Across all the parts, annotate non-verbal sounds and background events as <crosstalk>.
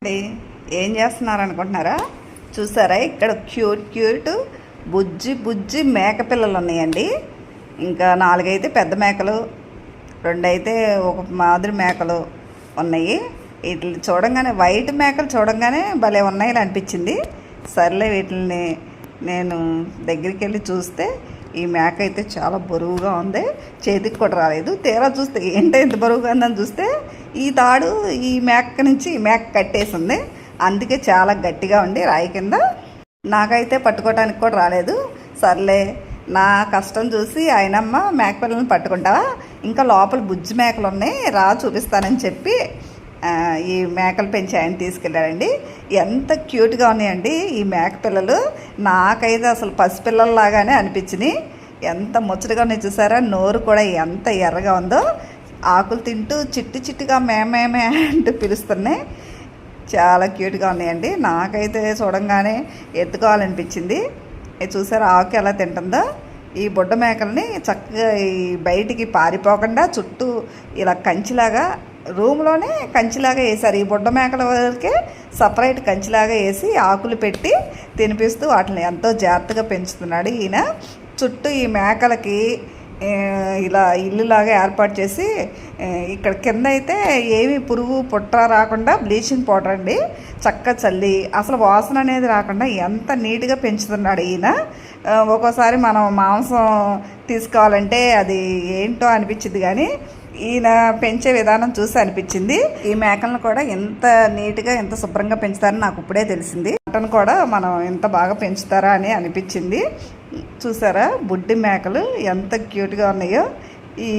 అండి ఏం చేస్తున్నారు అనుకుంటున్నారా చూసారా? ఇక్కడ క్యూట్ క్యూట్ బుజ్జి బుజ్జి మేక పిల్లలు ఉన్నాయండి. ఇంకా నాలుగైతే పెద్ద మేకలు రెండైతే ఒక మాదిరి మేకలు ఉన్నాయి. వీటిని చూడంగానే వైట్ మేకలు చూడంగానే భలే ఉన్నాయి అనిపించింది. సర్లే వీటిని నేను దగ్గరికి వెళ్ళి చూస్తే ఈ మేక అయితే చాలా బరువుగా ఉంది. చేతికి కూడా రాలేదు. తీరా చూస్తే ఏంటో ఇంత బరువుగా ఉందని చూస్తే ఈ తాడు ఈ మేక నుంచి ఈ మేక కట్టేసింది. అందుకే చాలా గట్టిగా ఉంది రాయి కింద. నాకైతే పట్టుకోవడానికి కూడా రాలేదు. సర్లే నా కష్టం చూసి ఆయనమ్మ మేక పిల్లల్ని పట్టుకుంటావా? ఇంకా లోపల బుజ్జి మేకలు ఉన్నాయి. రా చూపిస్తానని చెప్పి ఈ మేకలు పెంచి ఆయన తీసుకెళ్ళాడండి. ఎంత క్యూట్గా ఉన్నాయండి ఈ మేక పిల్లలు. నాకైతే అసలు పసిపిల్లల్లాగానే అనిపించినాయి. ఎంత ముచ్చటగా ఉన్నాయి చూసారా? నోరు కూడా ఎంత ఎర్రగా ఉందో ఆకులు తింటూ చిట్టి చిట్టుగా మేమేమే అంటూ పిలుస్తున్నాయి. చాలా క్యూట్గా ఉన్నాయండి. నాకైతే చూడంగానే ఎత్తుకోవాలనిపించింది. చూసారా? ఆకు ఎలా తింటుందో? ఈ బుడ్డ మేకల్ని చక్కగా ఈ బయటికి పారిపోకుండా చుట్టూ ఇలా కంచిలాగా రూమ్లోనే కంచిలాగా వేశారు. ఈ బుడ్డ మేకల వరకే సపరేట్ కంచిలాగా వేసి ఆకులు పెట్టి తినిపిస్తూ వాటిని ఎంతో జాగ్రత్తగా పెంచుతున్నాడు ఈయన. చుట్టూ ఈ మేకలకి ఇలా ఇల్లులాగా ఏర్పాటు చేసి ఇక్కడ కింద అయితే ఏమి పురుగు పుట్ట రాకుండా బ్లీచింగ్ పౌడర్ అండి. చక్క చల్లి అసలు వాసన అనేది రాకుండా ఎంత నీట్గా పెంచుతున్నాడు ఈయన. ఒక్కోసారి మనం మాంసం తీసుకోవాలంటే అది ఏంటో అనిపించింది కానీ ఈయన పెంచే విధానం చూసి అనిపించింది. ఈ మేకలను కూడా ఎంత నీట్గా ఎంత శుభ్రంగా పెంచుతారని నాకు ఇప్పుడే తెలిసింది. మటన్ కూడా మనం ఎంత బాగా పెంచుతారా అని అనిపించింది. చూసారా? బుడ్డి మేకలు ఎంత క్యూట్గా ఉన్నాయో. ఈ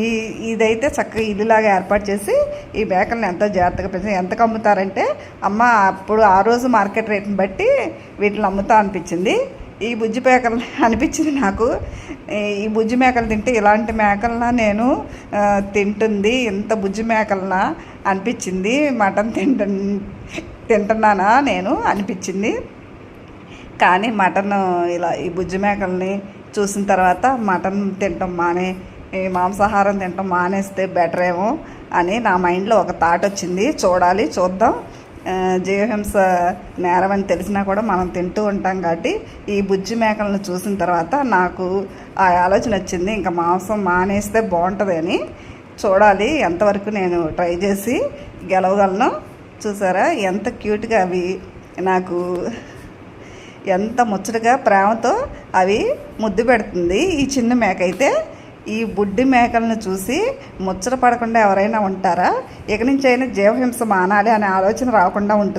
ఇదైతే చక్కగా ఇల్లులాగా ఏర్పాటు చేసి ఈ మేకలను ఎంతో జాగ్రత్తగా పెంచి ఎంతకు అమ్ముతారంటే అమ్మ అప్పుడు ఆ రోజు మార్కెట్ రేట్ని బట్టి వీటిని అమ్ముతా అనిపించింది. ఈ బుజ్జి మేకలు <laughs> అనిపించింది నాకు. ఈ బుజ్జి మేకలు తింటే ఇలాంటి మేకలన నేను తింటుంది ఇంత బుజ్జి మేకలన అనిపించింది. మటన్ తింటు తింటున్నానా నేను అనిపించింది. కానీ మటన్ ఇలా ఈ బుజ్జి మేకల్ని చూసిన తర్వాత మటన్ తింటాం మానే ఈ మాంసాహారం తింటాం మానేస్తే బెటర్ ఏమో అని నా మైండ్లో ఒక థాట్ వచ్చింది. చూడాలి చూద్దాం. జీవహింస నేరం అని తెలిసినా కూడా మనం తింటూ ఉంటాం కాబట్టి ఈ బుజ్జి మేకలను చూసిన తర్వాత నాకు ఆ ఆలోచన వచ్చింది ఇంకా మాంసం మానేస్తే బాగుంటుంది అని. చూడాలి ఎంతవరకు నేను ట్రై చేసి గెలవగలను. చూసారా ఎంత క్యూట్గా అవి నాకు ఎంత ముచ్చటగా ప్రేమతో అవి ముద్దు పెడుతుంది. ఈ చిన్న మేక అయితే ఈ బుడ్డి మేకలను చూసి ముచ్చట పడకుండా ఎవరైనా ఉంటారా? ఇక నుంచి అయినా జీవహింస మానాలి అనే ఆలోచన రాకుండా ఉంటుంది.